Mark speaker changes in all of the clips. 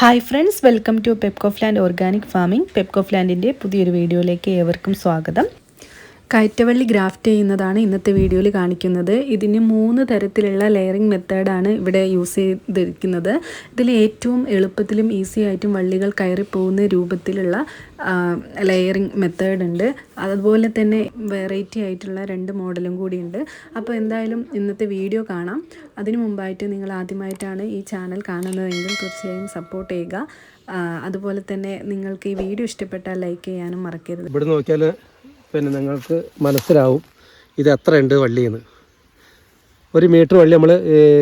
Speaker 1: Hi friends welcome to പെപ്കോഫ്ലാൻഡ് organic farming പെപ്കോഫ്ലാൻഡിന്റെ പുതിയൊരു വീഡിയോയിലേക്ക് ഏവർക്കും സ്വാഗതം. കയറ്റവള്ളി ഗ്രാഫ്റ്റ് ചെയ്യുന്നതാണ് ഇന്നത്തെ വീഡിയോയിൽ കാണിക്കുന്നത്. ഇതിന് മൂന്ന് തരത്തിലുള്ള ലെയറിംഗ് മെത്തേഡാണ് ഇവിടെ യൂസ് ചെയ്തിരിക്കുന്നത്. ഇതിൽ ഏറ്റവും എളുപ്പത്തിലും ഈസി ആയിട്ടും വള്ളികൾ കയറിപ്പോകുന്ന രൂപത്തിലുള്ള ലെയറിംഗ് മെത്തേഡ് ഉണ്ട്. അതുപോലെ തന്നെ വെറൈറ്റി ആയിട്ടുള്ള രണ്ട് മോഡലും കൂടിയുണ്ട് അപ്പോൾ എന്തായാലും ഇന്നത്തെ വീഡിയോ കാണാം. അതിനു മുമ്പായിട്ട് നിങ്ങൾ ആദ്യമായിട്ടാണ് ഈ ചാനൽ കാണുന്നതെങ്കിൽ തീർച്ചയായും സപ്പോർട്ട് ചെയ്യുക. അതുപോലെ തന്നെ നിങ്ങൾക്ക് ഈ വീഡിയോ ഇഷ്ടപ്പെട്ടാൽ ലൈക്ക് ചെയ്യാനും മറക്കരുത്.
Speaker 2: ഇവിടെ നോക്കിയാൽ പിന്നെ നിങ്ങൾക്ക് മനസ്സിലാവും ഇത് എത്ര ഉണ്ട് വള്ളിയെന്ന്. ഒരു മീറ്റർ വള്ളി നമ്മൾ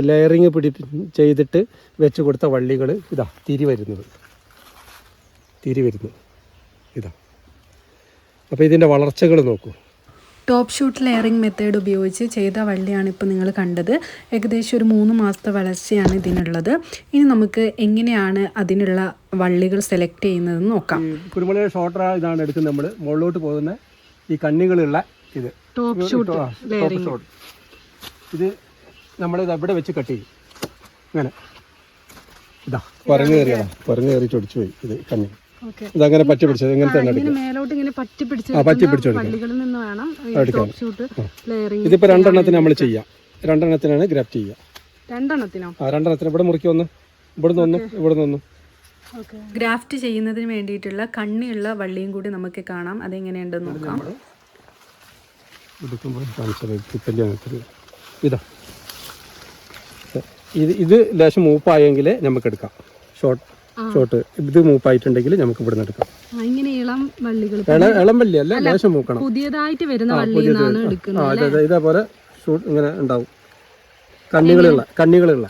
Speaker 2: ലെയറിങ് പിടി ചെയ്തിട്ട് വെച്ച് കൊടുത്ത വള്ളികൾ ഇതാ തിരി വരുന്നത്. തിരി വരുന്നു ഇതാ. അപ്പോൾ ഇതിന്റെ വളർച്ചകൾ നോക്കൂ.
Speaker 1: ടോപ്പ് ഷൂട്ട് ലെയറിംഗ് മെത്തേഡ് ഉപയോഗിച്ച് ചെയ്ത വള്ളിയാണ് ഇപ്പോൾ നിങ്ങൾ കണ്ടത്. ഏകദേശം ഒരു മൂന്ന് മാസത്തെ വളർച്ചയാണ് ഇതിനുള്ളത്. ഇനി നമുക്ക് എങ്ങനെയാണ് അതിനുള്ള വള്ളികൾ സെലക്ട് ചെയ്യുന്നതെന്ന് നോക്കാം.
Speaker 2: കുരുമുളക് ഷോർട്ടർ ഇതാണ് എടുക്കുന്നത് നമ്മൾ മുകളിലോട്ട് പോകുന്ന ഈ കണ്ണികളുള്ള ഇത്.
Speaker 1: ടോപ്പ് ഷൂട്ട്
Speaker 2: ഇത് നമ്മൾ ഇത് അവിടെ വെച്ച് കട്ട് ചെയ്യും. അങ്ങനെ ഇതാ പറഞ്ഞു കയറിയതാ. പറഞ്ഞു കയറി ചൊടിച്ചു പോയി ഇത് കണ്ണി ഇതങ്ങനെ പറ്റി പിടിച്ചത് ഇങ്ങനെ
Speaker 1: പറ്റി
Speaker 2: പിടിച്ചെടുക്കാം. ഇതിപ്പോൾ രണ്ടെണ്ണത്തിന് നമ്മൾ ചെയ്യാം. രണ്ടെണ്ണത്തിനാണ് ഗ്രാഫ്റ്റ് ചെയ്യുക.
Speaker 1: രണ്ടെണ്ണത്തിനോ?
Speaker 2: ആ രണ്ടെണ്ണത്തിന്. ഇവിടെ മുറിക്കൊന്ന് ഇവിടുന്ന് ഒന്നും ഇവിടുന്ന് ഒന്നും
Speaker 1: ഗ്രാഫ്റ്റ് ചെയ്യുന്നതിന് വേണ്ടിയിട്ടുള്ള കണ്ണിയുള്ള വള്ളിയും കൂടി നമുക്ക് കാണാം. അതെങ്ങനെയുണ്ടെന്ന് നോക്കാം.
Speaker 2: ഇതാ. ഇത് ഇത് ലേശം മൂപ്പായെങ്കിൽ നമുക്ക് എടുക്കാം ഷോർട്ട് ഷോർട്ട് ഇത് മൂപ്പായിട്ടുണ്ടെങ്കിൽ നമുക്ക് ഇവിടെ നിന്ന് എടുക്കാം.
Speaker 1: ആ, ഇങ്ങനെ ഇളം വള്ളികൾ
Speaker 2: ഇള ഇളം വള്ളി അല്ല ലേശം മൂക്കണം.
Speaker 1: പുതിയതായിട്ട് വരുന്ന
Speaker 2: ആ,
Speaker 1: എടുക്കുന്നത്
Speaker 2: ഇതേപോലെ ഷൂട്ട് ഇങ്ങനെ ഉണ്ടാവും. കണ്ണികളുള്ള കണ്ണികളുള്ള.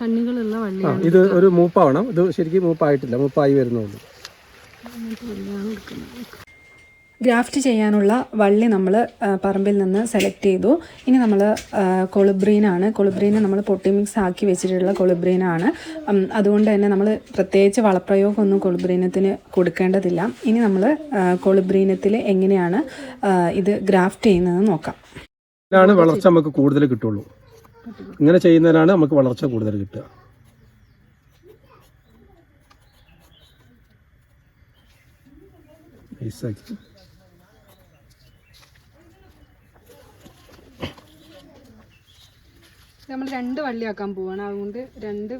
Speaker 1: കണ്ണികളുള്ള വള്ളി
Speaker 2: ആ ഇത് ഒരു മൂപ്പാവണം. ഇത് ശരിക്കും മൂപ്പായിട്ടില്ല മൂപ്പായി വരുന്നുള്ളൂ.
Speaker 1: ഗ്രാഫ്റ്റ് ചെയ്യാനുള്ള വള്ളി നമ്മൾ പറമ്പിൽ നിന്ന് സെലക്ട് ചെയ്തു. ഇനി നമ്മൾ കൊളുബ്രീനാണ് കൊളുബ്രീന് നമ്മൾ പൊട്ടി മിക്സ് ആക്കി വെച്ചിട്ടുള്ള കൊളുബ്രീനാണ് ഉം, അതുകൊണ്ട് തന്നെ നമ്മൾ പ്രത്യേകിച്ച് വളപ്രയോഗമൊന്നും കൊളുബ്രീനത്തിന് കൊടുക്കേണ്ടതില്ല. ഇനി നമ്മൾ കൊളുബ്രീനത്തിൽ എങ്ങനെയാണ് ആ, ഇത് ഗ്രാഫ്റ്റ് ചെയ്യുന്നതെന്ന് നോക്കാം.
Speaker 2: ഇതിലാണ് വളർച്ച നമുക്ക് കൂടുതൽ കിട്ടുള്ളൂ. ഇങ്ങനെ ചെയ്യുന്നതിനാണ് നമുക്ക് വളർച്ച കൂടുതൽ കിട്ടുക. നൈസാക്കി.
Speaker 1: നമ്മൾ രണ്ട് വള്ളിയാക്കാൻ പോവാണ്. അതുകൊണ്ട് രണ്ട്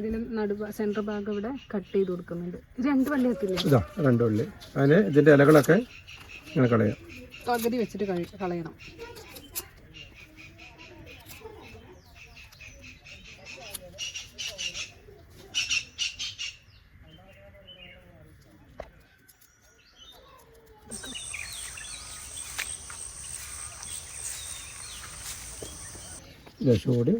Speaker 1: ഇതിന് നടു സെൻട്രൽ ഭാഗം ഇവിടെ കട്ട് ചെയ്ത് കൊടുക്കുന്നുണ്ട്. രണ്ട് വള്ളിയാക്കില്ലേ?
Speaker 2: ഇതാ രണ്ട് വള്ളി. അതിന് ഇതിന്റെ ഇലകളൊക്കെ ഇങ്ങനെ കളയാം.
Speaker 1: പകുതി വെച്ചിട്ട് കളയണം.
Speaker 2: ലേശം കൂടി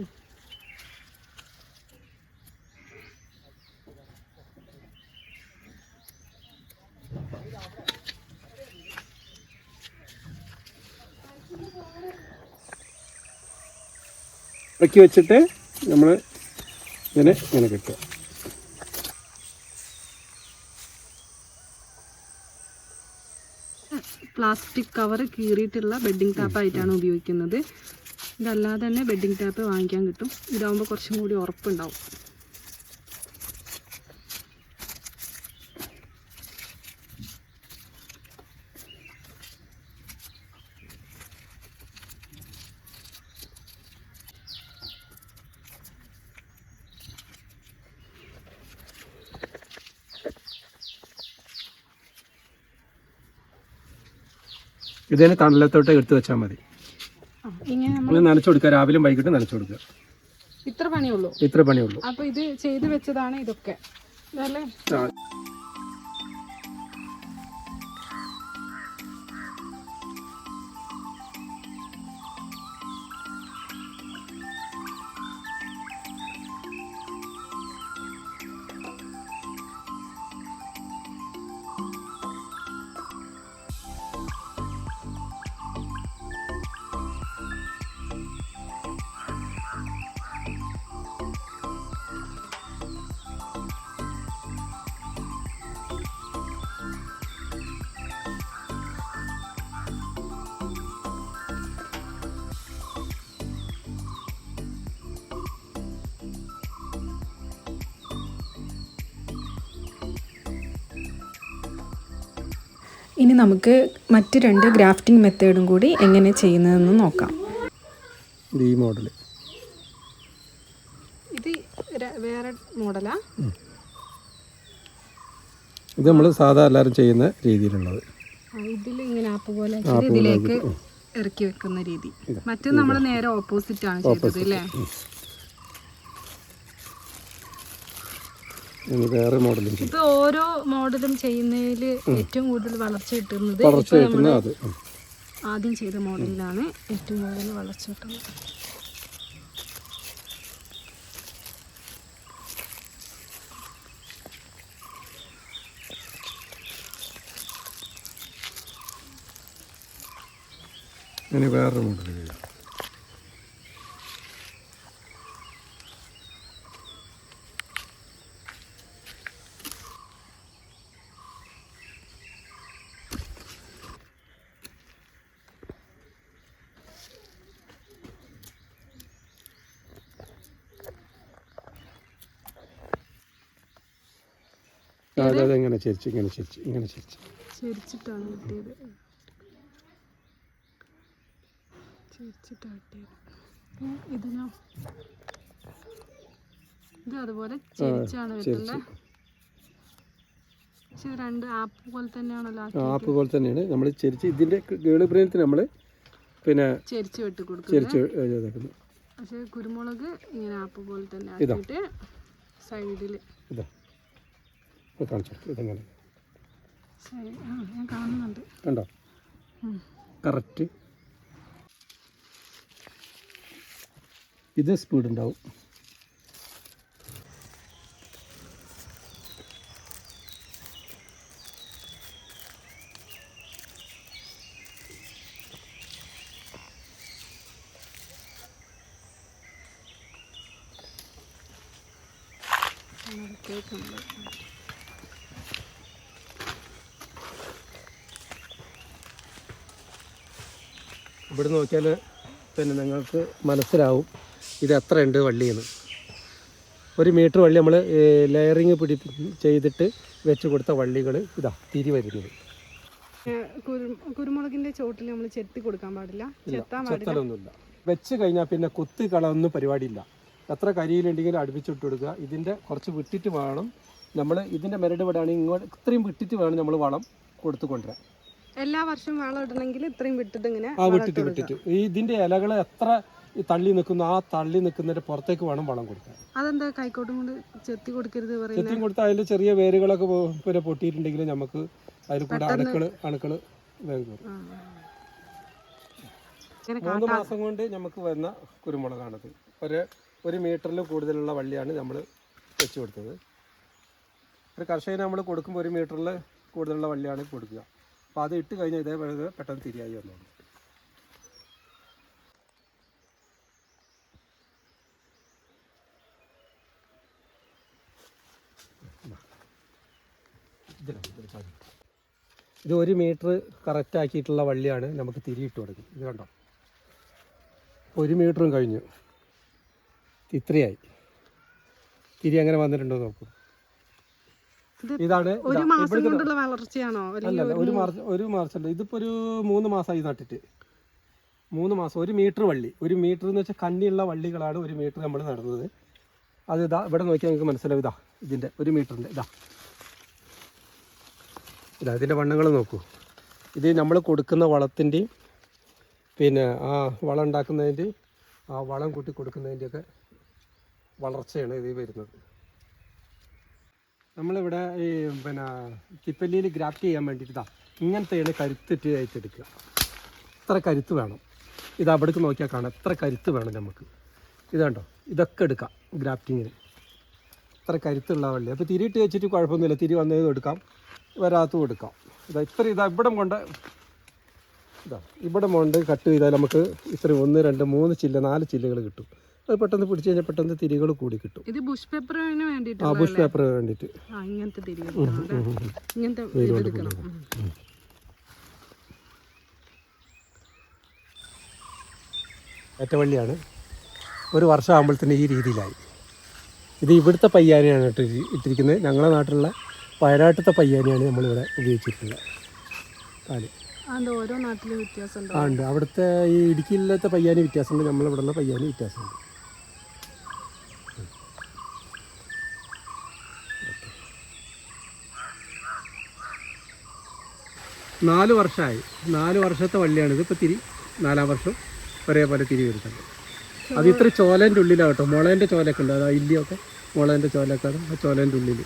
Speaker 2: വെച്ചിട്ട് നമ്മൾ ഇങ്ങനെ ഇങ്ങനെ കിട്ടുക.
Speaker 1: പ്ലാസ്റ്റിക് കവർ കീറിയിട്ടുള്ള ബെഡിങ് ടാപ്പായിട്ടാണ് ഉപയോഗിക്കുന്നത്. ഇതല്ലാതെ തന്നെ ബെഡിങ് ടാപ്പ് വാങ്ങിക്കാൻ കിട്ടും. ഇതാകുമ്പോൾ കുറച്ചും കൂടി ഉറപ്പുണ്ടാവും.
Speaker 2: ഇതിന് തണലത്തോട്ട് എടുത്തു വെച്ചാൽ മതി.
Speaker 1: ഇങ്ങനെ
Speaker 2: നനച്ചു കൊടുക്കുക. രാവിലെയും വൈകിട്ട് നനച്ചു കൊടുക്കുക.
Speaker 1: ഇത്ര പണിയുള്ളൂ.
Speaker 2: ഇത്ര പണിയുള്ളൂ.
Speaker 1: അപ്പൊ ഇത് ചെയ്തു വെച്ചതാണ് ഇതൊക്കെ.
Speaker 3: ഇനി നമുക്ക് മറ്റ് രണ്ട് ഗ്രാഫ്റ്റിംഗ് മെത്തേഡും കൂടി എങ്ങനെ ചെയ്യുന്നതെന്ന് നോക്കാം.
Speaker 2: ഇത് ഈ മോഡൽ
Speaker 3: ഇത് വേറെ മോഡലാ?
Speaker 2: ഇത് നമ്മൾ സാധാ എല്ലാവരും ചെയ്യുന്ന രീതിയിലുള്ളത്.
Speaker 3: ഇതിൽ ഇങ്ങനെ ആപ്പ് പോലെ ഇതിലേക്ക് ഇറക്കി വെക്കുന്ന രീതി. മറ്റേ നമ്മൾ നേരെ ഓപ്പോസിറ്റ് ആണ് ചെയ്തത് അല്ലേ?
Speaker 2: വേറെ മോഡലും
Speaker 3: ഇപ്പൊ ഓരോ മോഡലും ചെയ്യുന്നതിൽ ഏറ്റവും കൂടുതൽ വളർച്ച കിട്ടുന്നത്
Speaker 2: വളർച്ച കിട്ടുന്ന
Speaker 3: ആദ്യം ചെയ്ത മോഡലിലാണ് ഏറ്റവും കൂടുതൽ വളർച്ച കിട്ടുന്നത്.
Speaker 2: ഇനി വേറൊരു മോഡൽ ചെയ്യാം. അതായത് ഇങ്ങനെ ചിരിച്ച് ഇങ്ങനെ ചിരിച്ച് ഇങ്ങനെ ചിരിച്ച്.
Speaker 3: ചിരിച്ചിട്ടാണ് കിട്ടിയത്. ചിരിച്ചിട്ടാണ് കിട്ടിയത്. ഇതിനോ ഇത് അതുപോലെ ചിരിച്ചാണ് വെക്കുന്നത് പക്ഷെ രണ്ട് ആപ്പ് പോലെ തന്നെയാണല്ലോ
Speaker 2: ആപ്പ് പോലെ തന്നെയാണ്. നമ്മൾ ചെരിച്ച് ഇതിന്റെ ഗേൾ ബ്രെയിനത്തിന് നമ്മൾ പിന്നെ
Speaker 3: ചെരിച്ച് വെട്ടി കൊടുക്കും
Speaker 2: ചെരിച്ച്
Speaker 3: പക്ഷെ കുരുമുളക് ഇങ്ങനെ ആപ്പ് പോലെ തന്നെ. ആക്കിയിട്ട് സൈഡിൽ
Speaker 2: ഇത്. കാണിച്ചു കൊടുത്തു. ഇതെങ്ങനെ കണ്ടോ. കറക്റ്റ്. ഇത് സ്പീഡ് ഉണ്ടാവും.
Speaker 3: കേൾക്കുന്നുണ്ട്.
Speaker 2: ഇവിടെ നോക്കിയാൽ പിന്നെ നിങ്ങൾക്ക് മനസ്സിലാവും ഇത് എത്ര ഉണ്ട് വള്ളിയെന്ന്. ഒരു മീറ്റർ വള്ളി നമ്മൾ ലെയറിങ് പിടി ചെയ്തിട്ട് വെച്ച് കൊടുത്ത വള്ളികൾ ഇതാ തിരി വരുന്നത്.
Speaker 3: കുരുമുളകിന്റെ ചോട്ടിൽ നമ്മൾ ചെത്തി കൊടുക്കാൻ പാടില്ല.
Speaker 2: ചെത്തലൊന്നുമില്ല. വെച്ച് കഴിഞ്ഞാൽ പിന്നെ കുത്തി കളൊന്നും പരിപാടിയില്ല. എത്ര കരിയിലുണ്ടെങ്കിലും അടുപ്പിച്ചിട്ട് കൊടുക്കുക. ഇതിന്റെ കുറച്ച് വിട്ടിട്ട് വേണം നമ്മൾ ഇതിന്റെ മെരട് വിടാണെങ്കിൽ ഇങ്ങോട്ട് ഇത്രയും വിട്ടിട്ട് വേണം നമ്മൾ വളം കൊടുത്തു കൊണ്ടുവരാൻ.
Speaker 3: എല്ലാ വർഷവും വളം ഇടണമെങ്കിൽ ഇത്രയും വിട്ടിട്ട് ഇങ്ങനെ
Speaker 2: ആ വിട്ടിട്ട് വിട്ടിട്ട്. ഈ ഇതിന്റെ ഇലകൾ എത്ര തള്ളി നിൽക്കുന്നു ആ തള്ളി നിൽക്കുന്നതിന്റെ പുറത്തേക്ക് വേണം വളം കൊടുക്കാൻ.
Speaker 3: അതെന്താ കൈക്കോട്ടും കൊണ്ട് ചെത്തി കൊടുക്കരുത്
Speaker 2: ചെത്തി കൊടുത്താൽ അതിൽ ചെറിയ വേരുകളൊക്കെ പിന്നെ പൊട്ടിയിട്ടുണ്ടെങ്കിൽ നമുക്ക് അതിൽ കൂടെ അണുക്കൾ അണുക്കൾ വേഗം കയറും മൂന്ന് മാസം കൊണ്ട് നമുക്ക് വരുന്ന കുരുമുളകാണത്. ഒരു ഒരു മീറ്ററിൽ കൂടുതലുള്ള വള്ളിയാണ് നമ്മൾ വെച്ചു കൊടുത്തത്. ഒരു കർഷകന് നമ്മൾ കൊടുക്കുമ്പോൾ ഒരു മീറ്ററിൽ കൂടുതലുള്ള വള്ളിയാണ് കൊടുക്കുക. അപ്പോൾ അത് ഇട്ട് കഴിഞ്ഞാൽ ഇതേപോലെ പെട്ടെന്ന് തിരിയായി വന്നോളൂ ഇത് ഒരു മീറ്റർ കറക്റ്റ് ആക്കിയിട്ടുള്ള വള്ളിയാണ് നമുക്ക് തിരിയിട്ട് കൊടുക്കും ഇത് കണ്ടോ? ഒരു മീറ്ററും കഴിഞ്ഞു. ഇത്രയായി. തിരി അങ്ങനെ വന്നിട്ടുണ്ടോ നോക്കൂ. ഇതാണ്
Speaker 3: ഒരു മാസം കൊണ്ടുള്ള വളർച്ചയാണോ?
Speaker 2: അല്ലല്ല ഒരു മാർച്ച് ഒരു മാർച്ചല്ല ഇതിപ്പോൾ ഒരു മൂന്ന് മാസമായി നട്ടിട്ട്. മൂന്ന് മാസം ഒരു മീറ്റർ വള്ളി. ഒരു മീറ്റർ എന്ന് വെച്ചാൽ കണ്ണിയുള്ള വള്ളികളാണ് ഒരു മീറ്റർ നമ്മൾ നടുന്നത്. അത് ഇതാ ഇവിടെ നോക്കിയാൽ നിങ്ങൾക്ക് മനസ്സിലാവും. ഇതാ ഇതിന്റെ ഒരു മീറ്ററിന്റെ ഇതാ. ഇതാ ഇതിന്റെ വണ്ണങ്ങൾ നോക്കൂ. ഇത് നമ്മൾ കൊടുക്കുന്ന വളത്തിന്റെയും പിന്നെ ആ വളം ഉണ്ടാക്കുന്നതിന്റെയും ആ വളം കൂട്ടി കൊടുക്കുന്നതിന്റെയൊക്കെ വളർച്ചയാണ് ഇത് വരുന്നത്. നമ്മളിവിടെ ഈ പിന്നെ കിപ്പല്ലിയിൽ ഗ്രാഫ്റ്റ് ചെയ്യാൻ വേണ്ടിയിട്ട് ഇതാ ഇങ്ങനത്തെയാണ് കരുത്തിട്ട് അയച്ചെടുക്കുക. ഇത്ര കരുത്ത് വേണം. ഇത് അവിടേക്ക് നോക്കിയാൽ കാണാം. എത്ര കരുത്ത് വേണം നമുക്ക്. ഇത് കണ്ടോ? ഇതൊക്കെ എടുക്കാം ഗ്രാഫ്റ്റിങ്ങിന്. ഇത്ര കരുത്തുള്ള വള്ളി. അപ്പോൾ തിരിയിട്ട് വെച്ചിട്ട് കുഴപ്പമൊന്നുമില്ല. തിരി വന്നതും എടുക്കാം. വരാത്തതും എടുക്കാം. ഇതാ ഇത്ര ഇതാ ഇവിടം കൊണ്ട് ഇതാ. ഇവിടം കൊണ്ട് കട്ട് ചെയ്താൽ നമുക്ക് ഇത്ര ഒന്ന് രണ്ട് മൂന്ന് ചില്ല നാല് ചില്ലകൾ കിട്ടും. അത് പെട്ടെന്ന് പിടിച്ചു കഴിഞ്ഞാൽ പെട്ടെന്ന് തിരികൾ കൂടി കിട്ടും.
Speaker 3: ഇത് ബുഷ് പേപ്പറിന്
Speaker 2: ആ
Speaker 3: വേണ്ടിയിട്ട്
Speaker 2: ബുഷ് പേപ്പർ വേണ്ടിയിട്ട്.
Speaker 3: ആ ഇങ്ങനത്തെ തിരി എടുക്കണം അല്ലേ? ഇങ്ങനത്തെ
Speaker 2: ഏറ്റവള്ളിയാണ്. ഒരു വർഷം ആകുമ്പോഴത്തേന് ഈ രീതിയിലായി. ഇത് ഇവിടുത്തെ പയ്യാനിയാണ് ഇട്ടി ഇട്ടിരിക്കുന്നത്. ഞങ്ങളുടെ നാട്ടിലുള്ള വയനാട്ടിലത്തെ പയ്യാനിയാണ് നമ്മളിവിടെ ഉപയോഗിച്ചിട്ടുള്ളത്. കാൽ
Speaker 1: അത് ഓരോ നാട്ടിലും വ്യത്യാസമുണ്ടോ?
Speaker 2: ആ ഉണ്ട്. അവിടുത്തെ ഈ ഇടുക്കിയിലത്തെ പയ്യാനി വ്യത്യാസമുണ്ട്. നമ്മളിവിടെ ഉള്ള പയ്യാനി വ്യത്യാസമുണ്ട്. നാല് വർഷമായി നാല് വർഷത്തെ വള്ളിയാണ് ഇത്. ഇപ്പോൾ തിരി നാലാം വർഷം ഒരേപോലെ തിരി വരുന്നുണ്ട്. അത് ഇത്ര ചോലേന്റെ ഉള്ളിലാണ് കേട്ടോ. മുളേന്റെ ചോലൊക്കെ ഉണ്ട്. അതാ ഇല്ലിയൊക്കെ മുളേന്റെ ചോലൊക്കെ ആ ചോലേന്റെ ഉള്ളിൽ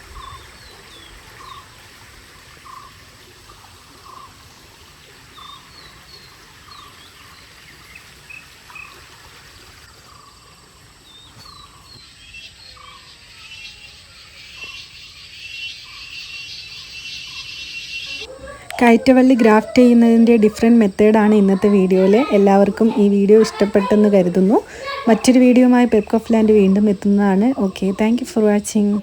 Speaker 1: കയറ്റവള്ളി ഗ്രാഫ്റ്റ് ചെയ്യുന്നതിന്റെ ഡിഫറെന്റ് മെത്തേഡാണ് ഇന്നത്തെ വീഡിയോയിൽ. എല്ലാവർക്കും ഈ വീഡിയോ ഇഷ്ടപ്പെട്ടെന്ന് കരുതുന്നു. മറ്റൊരു വീഡിയോയുമായി പെപ്കോഫ് ലാൻഡ് വീണ്ടും എത്തുന്നതാണ്. Okay thank for watching